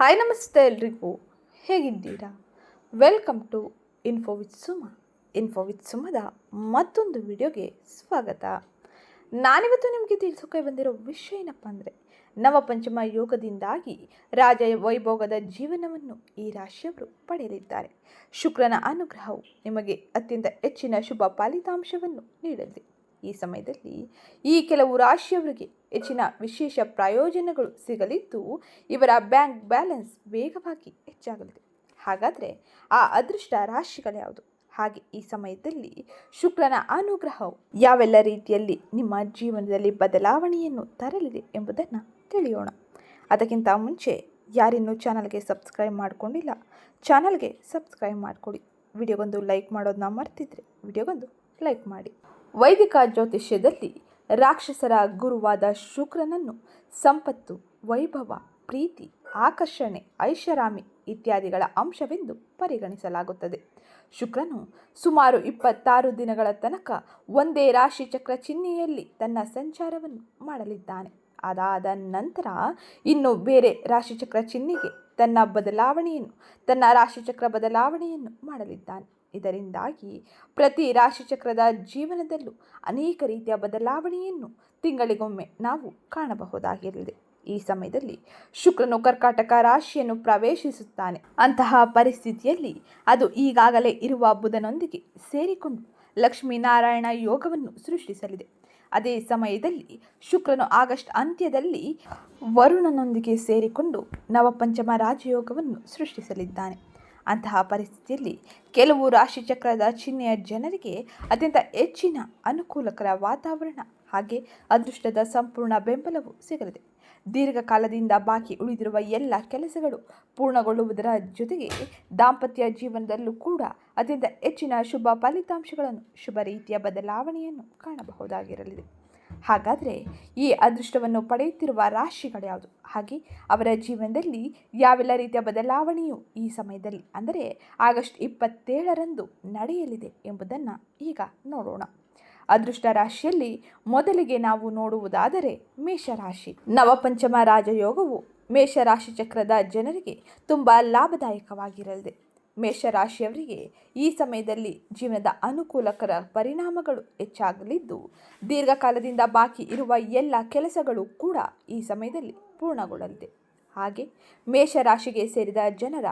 Hi ನಮಸ್ತೆ ಎಲ್ರಿಗೂ. ಹೇಗಿದ್ದೀರಾ? Welcome to info with Suma info with ಸುಮದ ಮತ್ತೊಂದು ವಿಡಿಯೋಗೆ ಸ್ವಾಗತ. ನಾನಿವತ್ತು ನಿಮಗೆ ತಿಳಿಸೋಕೆ ಬಂದಿರೋ ವಿಷಯ ಏನಪ್ಪ ಅಂದರೆ, ನವಪಂಚಮ ಯೋಗದಿಂದಾಗಿ ರಾಜ ವೈಭೋಗದ ಜೀವನವನ್ನು ಈ ರಾಶಿಯವರು ಪಡೆಯಲಿದ್ದಾರೆ ಶುಕ್ರನ ಅನುಗ್ರಹವು ನಿಮಗೆ ಅತ್ಯಂತ ಹೆಚ್ಚಿನ ಶುಭ ಫಲಿತಾಂಶವನ್ನು ನೀಡಲಿದೆ. ಈ ಸಮಯದಲ್ಲಿ ಈ ಕೆಲವು ರಾಶಿಯವರಿಗೆ ಹೆಚ್ಚಿನ ವಿಶೇಷ ಪ್ರಯೋಜನಗಳು ಸಿಗಲಿದ್ದು, ಇವರ ಬ್ಯಾಂಕ್ ಬ್ಯಾಲೆನ್ಸ್ ವೇಗವಾಗಿ ಹೆಚ್ಚಾಗಲಿದೆ. ಹಾಗಾದರೆ ಆ ಅದೃಷ್ಟ ರಾಶಿಗಳ್ಯಾವುದು ಹಾಗೆ ಈ ಸಮಯದಲ್ಲಿ ಶುಕ್ರನ ಅನುಗ್ರಹವು ಯಾವೆಲ್ಲ ರೀತಿಯಲ್ಲಿ ನಿಮ್ಮ ಜೀವನದಲ್ಲಿ ಬದಲಾವಣೆಯನ್ನು ತರಲಿದೆ ಎಂಬುದನ್ನು ತಿಳಿಯೋಣ. ಅದಕ್ಕಿಂತ ಮುಂಚೆ ಯಾರಿನ್ನೂ ಚಾನಲ್ಗೆ ಸಬ್ಸ್ಕ್ರೈಬ್ ಮಾಡಿಕೊಂಡಿಲ್ಲ, ಚಾನಲ್ಗೆ ಸಬ್ಸ್ಕ್ರೈಬ್ ಮಾಡಿಕೊಡಿ. ವಿಡಿಯೋಗೊಂದು ಲೈಕ್ ಮಾಡೋದನ್ನ ಮರ್ತಿದ್ರೆ ವಿಡಿಯೋಗೊಂದು ಲೈಕ್ ಮಾಡಿ. ವೈದಿಕ ಜ್ಯೋತಿಷ್ಯದಲ್ಲಿ ರಾಕ್ಷಸರ ಗುರುವಾದ ಶುಕ್ರನನ್ನು ಸಂಪತ್ತು, ವೈಭವ, ಪ್ರೀತಿ, ಆಕರ್ಷಣೆ, ಐಷಾರಾಮಿ ಇತ್ಯಾದಿಗಳ ಅಂಶವೆಂದು ಪರಿಗಣಿಸಲಾಗುತ್ತದೆ. ಶುಕ್ರನು ಸುಮಾರು ಇಪ್ಪತ್ತಾರು ದಿನಗಳ ತನಕ ಒಂದೇ ರಾಶಿ ಚಕ್ರ ಚಿಹ್ನೆಯಲ್ಲಿ ತನ್ನ ಸಂಚಾರವನ್ನು ಮಾಡಲಿದ್ದಾನೆ. ಅದಾದ ನಂತರ ಇನ್ನು ಬೇರೆ ರಾಶಿಚಕ್ರ ಚಿಹ್ನೆಗೆ ತನ್ನ ಬದಲಾವಣೆಯನ್ನು, ತನ್ನ ರಾಶಿಚಕ್ರ ಬದಲಾವಣೆಯನ್ನು ಮಾಡಲಿದ್ದಾನೆ. ಇದರಿಂದಾಗಿ ಪ್ರತಿ ರಾಶಿಚಕ್ರದ ಜೀವನದಲ್ಲೂ ಅನೇಕ ರೀತಿಯ ಬದಲಾವಣೆಯನ್ನು ತಿಂಗಳಿಗೊಮ್ಮೆ ನಾವು ಕಾಣಬಹುದಾಗಿರಲಿದೆ. ಈ ಸಮಯದಲ್ಲಿ ಶುಕ್ರನು ಕರ್ಕಾಟಕ ರಾಶಿಯನ್ನು ಪ್ರವೇಶಿಸುತ್ತಾನೆ. ಅಂತಹ ಪರಿಸ್ಥಿತಿಯಲ್ಲಿ ಅದು ಈಗಾಗಲೇ ಇರುವ ಬುಧನೊಂದಿಗೆ ಸೇರಿಕೊಂಡು ಲಕ್ಷ್ಮೀನಾರಾಯಣ ಯೋಗವನ್ನು ಸೃಷ್ಟಿಸಲಿದೆ. ಅದೇ ಸಮಯದಲ್ಲಿ ಶುಕ್ರನು ಆಗಸ್ಟ್ ಅಂತ್ಯದಲ್ಲಿ ವರುಣನೊಂದಿಗೆ ಸೇರಿಕೊಂಡು ನವಪಂಚಮ ರಾಜಯೋಗವನ್ನು ಸೃಷ್ಟಿಸಲಿದ್ದಾನೆ. ಅಂತಹ ಪರಿಸ್ಥಿತಿಯಲ್ಲಿ ಕೆಲವು ರಾಶಿಚಕ್ರದ ಚಿಹ್ನೆಯ ಜನರಿಗೆ ಅತ್ಯಂತ ಹೆಚ್ಚಿನ ಅನುಕೂಲಕರ ವಾತಾವರಣ ಹಾಗೆ ಅದೃಷ್ಟದ ಸಂಪೂರ್ಣ ಬೆಂಬಲವು ಸಿಗಲಿದೆ. ದೀರ್ಘಕಾಲದಿಂದ ಬಾಕಿ ಉಳಿದಿರುವ ಎಲ್ಲ ಕೆಲಸಗಳು ಪೂರ್ಣಗೊಳ್ಳುವುದರ ಜೊತೆಗೆ ದಾಂಪತ್ಯ ಜೀವನದಲ್ಲೂ ಕೂಡ ಅತ್ಯಂತ ಹೆಚ್ಚಿನ ಶುಭ ಫಲಿತಾಂಶಗಳನ್ನು, ಶುಭ ರೀತಿಯ ಬದಲಾವಣೆಯನ್ನು ಕಾಣಬಹುದಾಗಿರಲಿದೆ. ಹಾಗಾದರೆ ಈ ಅದೃಷ್ಟವನ್ನು ಪಡೆಯುತ್ತಿರುವ ರಾಶಿಗಳು ಯಾವುದು? ಹಾಗೆ ಅವರ ಜೀವನದಲ್ಲಿ ಯಾವೆಲ್ಲ ರೀತಿಯ ಬದಲಾವಣೆಯು ಈ ಸಮಯದಲ್ಲಿ? ಅಂದರೆ ಆಗಸ್ಟ್ ಇಪ್ಪತ್ತೇಳರಂದು ನಡೆಯಲಿದೆ ಎಂಬುದನ್ನು ಈಗ ನೋಡೋಣ. ಅದೃಷ್ಟ ರಾಶಿಯಲ್ಲಿ ಮೊದಲಿಗೆ ನಾವು ನೋಡುವುದಾದರೆ ಮೇಷರಾಶಿ. ನವಪಂಚಮ ರಾಜಯೋಗವು ಮೇಷರಾಶಿ ಚಕ್ರದ ಜನರಿಗೆ ತುಂಬ ಲಾಭದಾಯಕವಾಗಿರಲಿದೆ. ಮೇಷರಾಶಿಯವರಿಗೆ ಈ ಸಮಯದಲ್ಲಿ ಜೀವನದ ಅನುಕೂಲಕರ ಪರಿಣಾಮಗಳು ಹೆಚ್ಚಾಗಲಿದ್ದು, ದೀರ್ಘಕಾಲದಿಂದ ಬಾಕಿ ಇರುವ ಎಲ್ಲ ಕೆಲಸಗಳು ಕೂಡ ಈ ಸಮಯದಲ್ಲಿ ಪೂರ್ಣಗೊಳ್ಳಲಿದೆ. ಹಾಗೆ ಮೇಷರಾಶಿಗೆ ಸೇರಿದ ಜನರ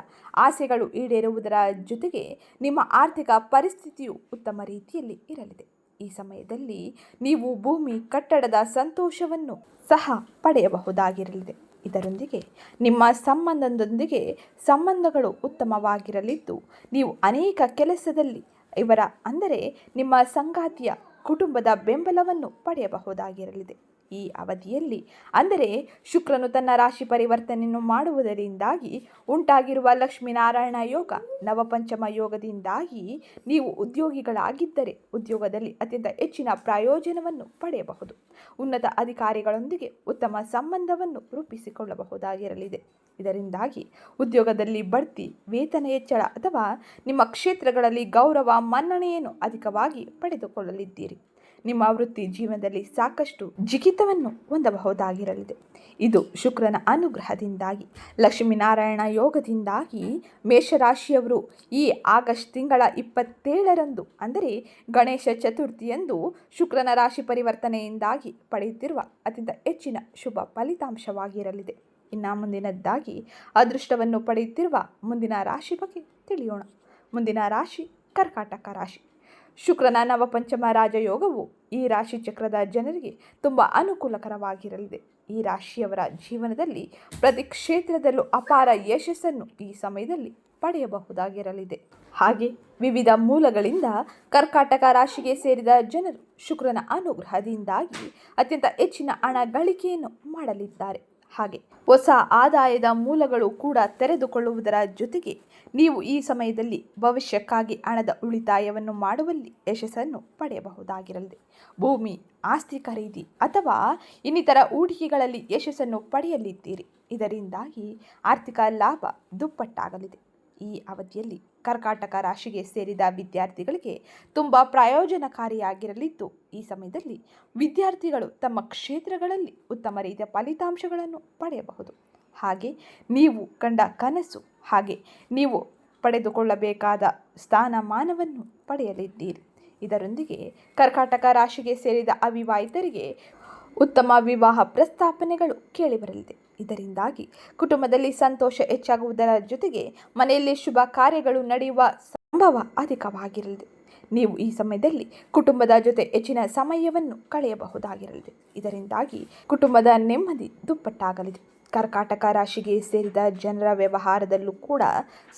ಆಸೆಗಳು ಈಡೇರುವುದರ ಜೊತೆಗೆ ನಿಮ್ಮ ಆರ್ಥಿಕ ಪರಿಸ್ಥಿತಿಯು ಉತ್ತಮ ರೀತಿಯಲ್ಲಿ ಇರಲಿದೆ. ಈ ಸಮಯದಲ್ಲಿ ನೀವು ಭೂಮಿ ಕಟ್ಟಡದ ಸಂತೋಷವನ್ನು ಸಹ ಪಡೆಯಬಹುದಾಗಿರಲಿದೆ. ಇದರೊಂದಿಗೆ ನಿಮ್ಮ ಸಂಬಂಧದೊಂದಿಗೆ ಸಂಬಂಧಗಳು ಉತ್ತಮವಾಗಿರಲಿದ್ದು, ನೀವು ಅನೇಕ ಕೆಲಸದಲ್ಲಿ ಇವರ ಅಂದರೆ ನಿಮ್ಮ ಸಂಗಾತಿಯ ಕುಟುಂಬದ ಬೆಂಬಲವನ್ನು ಪಡೆಯಬಹುದಾಗಿರಲಿದೆ. ಈ ಅವಧಿಯಲ್ಲಿ. ಅಂದರೆ ಶುಕ್ರನು ತನ್ನ ರಾಶಿ ಪರಿವರ್ತನೆಯನ್ನು ಮಾಡುವುದರಿಂದಾಗಿ ಉಂಟಾಗಿರುವ ಲಕ್ಷ್ಮೀನಾರಾಯಣ ಯೋಗ ನವಪಂಚಮ ಯೋಗದಿಂದಾಗಿ ನೀವು ಉದ್ಯೋಗಿಗಳಾಗಿದ್ದರೆ ಉದ್ಯೋಗದಲ್ಲಿ ಅತ್ಯಂತ ಹೆಚ್ಚಿನ ಪ್ರಯೋಜನವನ್ನು ಪಡೆಯಬಹುದು. ಉನ್ನತ ಅಧಿಕಾರಿಗಳೊಂದಿಗೆ ಉತ್ತಮ ಸಂಬಂಧವನ್ನು ರೂಪಿಸಿಕೊಳ್ಳಬಹುದಾಗಿರಲಿದೆ. ಇದರಿಂದಾಗಿ ಉದ್ಯೋಗದಲ್ಲಿ ಬಡ್ತಿ, ವೇತನ ಹೆಚ್ಚಳ ಅಥವಾ ನಿಮ್ಮ ಕ್ಷೇತ್ರಗಳಲ್ಲಿ ಗೌರವ, ಮನ್ನಣೆಯನ್ನು ಅಧಿಕವಾಗಿ ಪಡೆದುಕೊಳ್ಳಲಿದ್ದೀರಿ. ನಿಮ್ಮ ವೃತ್ತಿ ಜೀವನದಲ್ಲಿ ಸಾಕಷ್ಟು ಜಿಗಿತವನ್ನು ಹೊಂದಬಹುದಾಗಿರಲಿದೆ. ಇದು ಶುಕ್ರನ ಅನುಗ್ರಹದಿಂದಾಗಿ, ಲಕ್ಷ್ಮೀನಾರಾಯಣ ಯೋಗದಿಂದಾಗಿ ಮೇಷರಾಶಿಯವರು ಈ ಆಗಸ್ಟ್ ತಿಂಗಳ ಇಪ್ಪತ್ತೇಳರಂದು, ಅಂದರೆ ಗಣೇಶ ಚತುರ್ಥಿಯಂದು ಶುಕ್ರನ ರಾಶಿ ಪರಿವರ್ತನೆಯಿಂದಾಗಿ ಪಡೆಯುತ್ತಿರುವ ಅತ್ಯಂತ ಹೆಚ್ಚಿನ ಶುಭ ಫಲಿತಾಂಶವಾಗಿರಲಿದೆ. ಇನ್ನು ಮುಂದಿನದ್ದಾಗಿ ಅದೃಷ್ಟವನ್ನು ಪಡೆಯುತ್ತಿರುವ ಮುಂದಿನ ರಾಶಿ ಬಗ್ಗೆ ತಿಳಿಯೋಣ. ಮುಂದಿನ ರಾಶಿ ಕರ್ಕಾಟಕ ರಾಶಿ. ಶುಕ್ರನ ನವಪಂಚಮ ರಾಜಯೋಗವು ಈ ರಾಶಿ ಚಕ್ರದ ಜನರಿಗೆ ತುಂಬ ಅನುಕೂಲಕರವಾಗಿರಲಿದೆ. ಈ ರಾಶಿಯವರ ಜೀವನದಲ್ಲಿ ಪ್ರತಿ ಕ್ಷೇತ್ರದಲ್ಲೂ ಅಪಾರ ಯಶಸ್ಸನ್ನು ಈ ಸಮಯದಲ್ಲಿ ಪಡೆಯಬಹುದಾಗಿರಲಿದೆ. ಹಾಗೆ ವಿವಿಧ ಮೂಲಗಳಿಂದ ಕರ್ಕಾಟಕ ರಾಶಿಗೆ ಸೇರಿದ ಜನರು ಶುಕ್ರನ ಅನುಗ್ರಹದಿಂದಾಗಿ ಅತ್ಯಂತ ಹೆಚ್ಚಿನ ಹಣ ಗಳಿಕೆಯನ್ನು ಮಾಡಲಿದ್ದಾರೆ. ಹಾಗೆ ಹೊಸ ಆದಾಯದ ಮೂಲಗಳು ಕೂಡ ತೆರೆದುಕೊಳ್ಳುವುದರ ಜೊತೆಗೆ ನೀವು ಈ ಸಮಯದಲ್ಲಿ ಭವಿಷ್ಯಕ್ಕಾಗಿ ಹಣದ ಉಳಿತಾಯವನ್ನು ಮಾಡುವಲ್ಲಿ ಯಶಸ್ಸನ್ನು ಪಡೆಯಬಹುದಾಗಿರಲಿದೆ. ಭೂಮಿ, ಆಸ್ತಿ ಖರೀದಿ ಅಥವಾ ಇನ್ನಿತರ ಹೂಡಿಕೆಗಳಲ್ಲಿ ಯಶಸ್ಸನ್ನು ಪಡೆಯಲಿದ್ದೀರಿ. ಇದರಿಂದಾಗಿ ಆರ್ಥಿಕ ಲಾಭ ದುಪ್ಪಟ್ಟಾಗಲಿದೆ. ಈ ಅವಧಿಯಲ್ಲಿ ಕರ್ಕಾಟಕ ರಾಶಿಗೆ ಸೇರಿದ ವಿದ್ಯಾರ್ಥಿಗಳಿಗೆ ತುಂಬ ಪ್ರಯೋಜನಕಾರಿಯಾಗಿರಲಿದ್ದು, ಈ ಸಮಯದಲ್ಲಿ ವಿದ್ಯಾರ್ಥಿಗಳು ತಮ್ಮ ಕ್ಷೇತ್ರಗಳಲ್ಲಿ ಉತ್ತಮ ರೀತಿಯ ಫಲಿತಾಂಶಗಳನ್ನು ಪಡೆಯಬಹುದು. ಹಾಗೆ ನೀವು ಕಂಡ ಕನಸು, ಹಾಗೆ ನೀವು ಪಡೆದುಕೊಳ್ಳಬೇಕಾದ ಸ್ಥಾನಮಾನವನ್ನು ಪಡೆಯಲಿದ್ದೀರಿ. ಇದರೊಂದಿಗೆ ಕರ್ಕಾಟಕ ರಾಶಿಗೆ ಸೇರಿದ ಅವಿವಾಹಿತರಿಗೆ ಉತ್ತಮ ವಿವಾಹ ಪ್ರಸ್ತಾಪನೆಗಳು ಕೇಳಿಬರಲಿದೆ ಇದರಿಂದಾಗಿ ಕುಟುಂಬದಲ್ಲಿ ಸಂತೋಷ ಹೆಚ್ಚಾಗುವುದರ ಜೊತೆಗೆ ಮನೆಯಲ್ಲಿ ಶುಭ ಕಾರ್ಯಗಳು ನಡೆಯುವ ಸಂಭವ ಅಧಿಕವಾಗಿರಲಿದೆ. ನೀವು ಈ ಸಮಯದಲ್ಲಿ ಕುಟುಂಬದ ಜೊತೆ ಹೆಚ್ಚಿನ ಸಮಯವನ್ನು ಕಳೆಯಬಹುದಾಗಿರಲಿದೆ. ಇದರಿಂದಾಗಿ ಕುಟುಂಬದ ನೆಮ್ಮದಿ ದುಪ್ಪಟ್ಟಾಗಲಿದೆ. ಕರ್ಕಾಟಕ ರಾಶಿಗೆ ಸೇರಿದ ಜನರ ವ್ಯವಹಾರದಲ್ಲೂ ಕೂಡ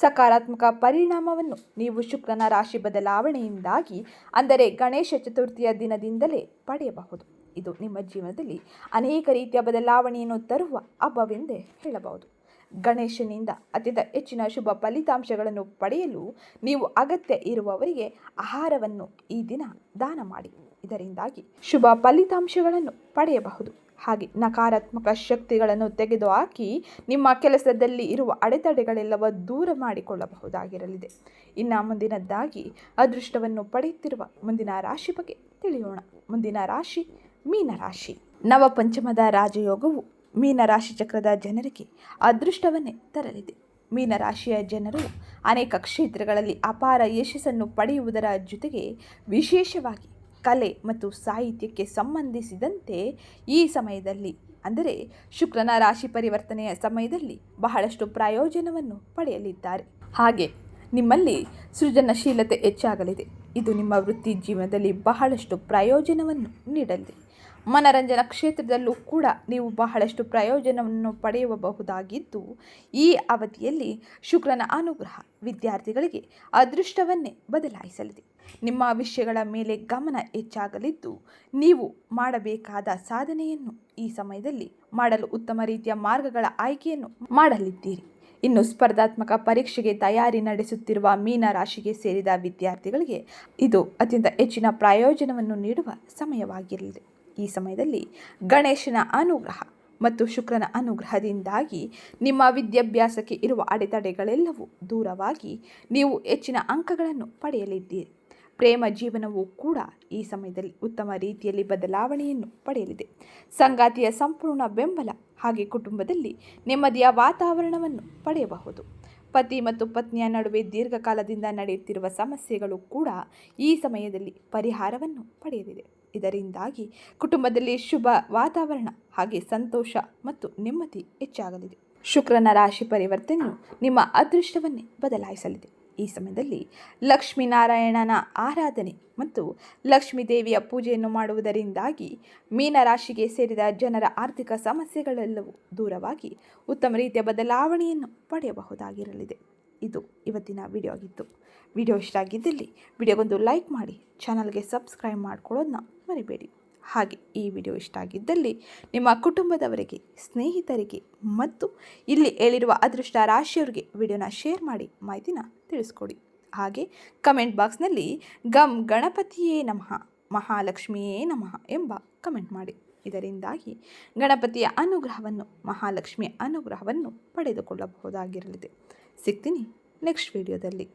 ಸಕಾರಾತ್ಮಕ ಪರಿಣಾಮವನ್ನು ನೀವು ಶುಕ್ರನ ರಾಶಿ ಬದಲಾವಣೆಯಿಂದಾಗಿ, ಅಂದರೆ ಗಣೇಶ ಚತುರ್ಥಿಯ ದಿನದಿಂದಲೇ ಪಡೆಯಬಹುದು. ಇದು ನಿಮ್ಮ ಜೀವನದಲ್ಲಿ ಅನೇಕ ರೀತಿಯ ಬದಲಾವಣೆಯನ್ನು ತರುವ ಹಬ್ಬವೆಂದೇ ಹೇಳಬಹುದು. ಗಣೇಶನಿಂದ ಅತ್ಯಂತ ಹೆಚ್ಚಿನ ಶುಭ ಫಲಿತಾಂಶಗಳನ್ನು ಪಡೆಯಲು ನೀವು ಅಗತ್ಯ ಇರುವವರಿಗೆ ಆಹಾರವನ್ನು ಈ ದಿನ ದಾನ ಮಾಡಿ. ಇದರಿಂದಾಗಿ ಶುಭ ಫಲಿತಾಂಶಗಳನ್ನು ಪಡೆಯಬಹುದು. ಹಾಗೆ ನಕಾರಾತ್ಮಕ ಶಕ್ತಿಗಳನ್ನು ತೆಗೆದುಹಾಕಿ ನಿಮ್ಮ ಕೆಲಸದಲ್ಲಿ ಇರುವ ಅಡೆತಡೆಗಳೆಲ್ಲವ ದೂರ ಮಾಡಿಕೊಳ್ಳಬಹುದಾಗಿರಲಿದೆ. ಇನ್ನು ಮುಂದಿನದ್ದಾಗಿ, ಅದೃಷ್ಟವನ್ನು ಪಡೆಯುತ್ತಿರುವ ಮುಂದಿನ ರಾಶಿ ಬಗ್ಗೆ ತಿಳಿಯೋಣ. ಮುಂದಿನ ರಾಶಿ ಮೀನರಾಶಿ. ನವಪಂಚಮದ ರಾಜಯೋಗವು ಮೀನರಾಶಿ ಚಕ್ರದ ಜನರಿಗೆ ಅದೃಷ್ಟವನ್ನೇ ತರಲಿದೆ. ಮೀನರಾಶಿಯ ಜನರು ಅನೇಕ ಕ್ಷೇತ್ರಗಳಲ್ಲಿ ಅಪಾರ ಯಶಸ್ಸನ್ನು ಪಡೆಯುವುದರ ಜೊತೆಗೆ ವಿಶೇಷವಾಗಿ ಕಲೆ ಮತ್ತು ಸಾಹಿತ್ಯಕ್ಕೆ ಸಂಬಂಧಿಸಿದಂತೆ ಈ ಸಮಯದಲ್ಲಿ, ಅಂದರೆ ಶುಕ್ರನ ರಾಶಿ ಪರಿವರ್ತನೆಯ ಸಮಯದಲ್ಲಿ ಬಹಳಷ್ಟು ಪ್ರಯೋಜನವನ್ನು ಪಡೆಯಲಿದ್ದಾರೆ. ಹಾಗೆ ನಿಮ್ಮಲ್ಲಿ ಸೃಜನಶೀಲತೆ ಹೆಚ್ಚಾಗಲಿದೆ. ಇದು ನಿಮ್ಮ ವೃತ್ತಿ ಜೀವನದಲ್ಲಿ ಬಹಳಷ್ಟು ಪ್ರಯೋಜನವನ್ನು ನೀಡಲಿದೆ. ಮನರಂಜನಾ ಕ್ಷೇತ್ರದಲ್ಲೂ ಕೂಡ ನೀವು ಬಹಳಷ್ಟು ಪ್ರಯೋಜನವನ್ನು ಪಡೆಯಬಹುದಾಗಿದ್ದು, ಈ ಅವಧಿಯಲ್ಲಿ ಶುಕ್ರನ ಅನುಗ್ರಹ ವಿದ್ಯಾರ್ಥಿಗಳಿಗೆ ಅದೃಷ್ಟವನ್ನೇ ಬದಲಾಯಿಸಲಿದೆ. ನಿಮ್ಮ ವಿಷಯಗಳ ಮೇಲೆ ಗಮನ ಹೆಚ್ಚಾಗಲಿದ್ದು, ನೀವು ಮಾಡಬೇಕಾದ ಸಾಧನೆಯನ್ನು ಈ ಸಮಯದಲ್ಲಿ ಮಾಡಲು ಉತ್ತಮ ರೀತಿಯ ಮಾರ್ಗಗಳ ಆಯ್ಕೆಯನ್ನು ಮಾಡಲಿದ್ದೀರಿ. ಇನ್ನು ಸ್ಪರ್ಧಾತ್ಮಕ ಪರೀಕ್ಷೆಗೆ ತಯಾರಿ ನಡೆಸುತ್ತಿರುವ ಮೀನ ರಾಶಿಗೆ ಸೇರಿದ ವಿದ್ಯಾರ್ಥಿಗಳಿಗೆ ಇದು ಅತ್ಯಂತ ಹೆಚ್ಚಿನ ಪ್ರಯೋಜನವನ್ನು ನೀಡುವ ಸಮಯವಾಗಿರಲಿದೆ. ಈ ಸಮಯದಲ್ಲಿ ಗಣೇಶನ ಅನುಗ್ರಹ ಮತ್ತು ಶುಕ್ರನ ಅನುಗ್ರಹದಿಂದಾಗಿ ನಿಮ್ಮ ವಿದ್ಯಾಭ್ಯಾಸಕ್ಕೆ ಇರುವ ಅಡೆತಡೆಗಳೆಲ್ಲವೂ ದೂರವಾಗಿ ನೀವು ಹೆಚ್ಚಿನ ಅಂಕಗಳನ್ನು ಪಡೆಯಲಿದ್ದೀರಿ. ಪ್ರೇಮ ಜೀವನವೂ ಕೂಡ ಈ ಸಮಯದಲ್ಲಿ ಉತ್ತಮ ರೀತಿಯಲ್ಲಿ ಬದಲಾವಣೆಯನ್ನು ಪಡೆಯಲಿದೆ. ಸಂಗಾತಿಯ ಸಂಪೂರ್ಣ ಬೆಂಬಲ ಹಾಗೆ ಕುಟುಂಬದಲ್ಲಿ ನೆಮ್ಮದಿಯ ವಾತಾವರಣವನ್ನು ಪಡೆಯಬಹುದು. ಪತಿ ಮತ್ತು ಪತ್ನಿಯ ನಡುವೆ ದೀರ್ಘಕಾಲದಿಂದ ನಡೆಯುತ್ತಿರುವ ಸಮಸ್ಯೆಗಳು ಕೂಡ ಈ ಸಮಯದಲ್ಲಿ ಪರಿಹಾರವನ್ನು ಪಡೆಯಲಿದೆ. ಇದರಿಂದಾಗಿ ಕುಟುಂಬದಲ್ಲಿ ಶುಭ ವಾತಾವರಣ ಹಾಗೆ ಸಂತೋಷ ಮತ್ತು ನೆಮ್ಮದಿ ಹೆಚ್ಚಾಗಲಿದೆ. ಶುಕ್ರನ ರಾಶಿ ಪರಿವರ್ತನೆಯು ನಿಮ್ಮ ಅದೃಷ್ಟವನ್ನೇ ಬದಲಾಯಿಸಲಿದೆ. ಈ ಸಮಯದಲ್ಲಿ ಲಕ್ಷ್ಮೀನಾರಾಯಣನ ಆರಾಧನೆ ಮತ್ತು ಲಕ್ಷ್ಮೀದೇವಿಯ ಪೂಜೆಯನ್ನು ಮಾಡುವುದರಿಂದಾಗಿ ಮೀನರಾಶಿಗೆ ಸೇರಿದ ಜನರ ಆರ್ಥಿಕ ಸಮಸ್ಯೆಗಳೆಲ್ಲವೂ ದೂರವಾಗಿ ಉತ್ತಮ ರೀತಿಯ ಬದಲಾವಣೆಯನ್ನು ಪಡೆಯಬಹುದಾಗಿರಲಿದೆ. ಇದು ಇವತ್ತಿನ ವಿಡಿಯೋ ಆಗಿತ್ತು. ವಿಡಿಯೋ ಇಷ್ಟ ಆಗಿದ್ದಲ್ಲಿ ವಿಡಿಯೋಗೊಂದು ಲೈಕ್ ಮಾಡಿ, ಚಾನಲ್ಗೆ ಸಬ್ಸ್ಕ್ರೈಬ್ ಮಾಡ್ಕೊಳ್ಳೋದನ್ನ ಮರಿಬೇಡಿ. ಹಾಗೆ ಈ ವಿಡಿಯೋ ಇಷ್ಟ ಆಗಿದ್ದಲ್ಲಿ ನಿಮ್ಮ ಕುಟುಂಬದವರಿಗೆ, ಸ್ನೇಹಿತರಿಗೆ ಮತ್ತು ಇಲ್ಲಿ ಹೇಳಿರುವ ಅದೃಷ್ಟ ರಾಶಿಯವರಿಗೆ ವಿಡಿಯೋನ ಶೇರ್ ಮಾಡಿ, ಮಾಹಿತಿನ ತಿಳಿಸ್ಕೊಡಿ. ಹಾಗೆ ಕಮೆಂಟ್ ಬಾಕ್ಸ್ನಲ್ಲಿ ಗಮ್ ಗಣಪತಿಯೇ ನಮಃ, ಮಹಾಲಕ್ಷ್ಮಿಯೇ ನಮಃ ಎಂಬ ಕಮೆಂಟ್ ಮಾಡಿ. ಇದರಿಂದಾಗಿ ಗಣಪತಿಯ ಅನುಗ್ರಹವನ್ನು, ಮಹಾಲಕ್ಷ್ಮಿಯ ಅನುಗ್ರಹವನ್ನು ಪಡೆದುಕೊಳ್ಳಬಹುದಾಗಿರಲಿದೆ. ಸಿಗ್ತೀನಿ ನೆಕ್ಸ್ಟ್ ವಿಡಿಯೋದಲ್ಲಿ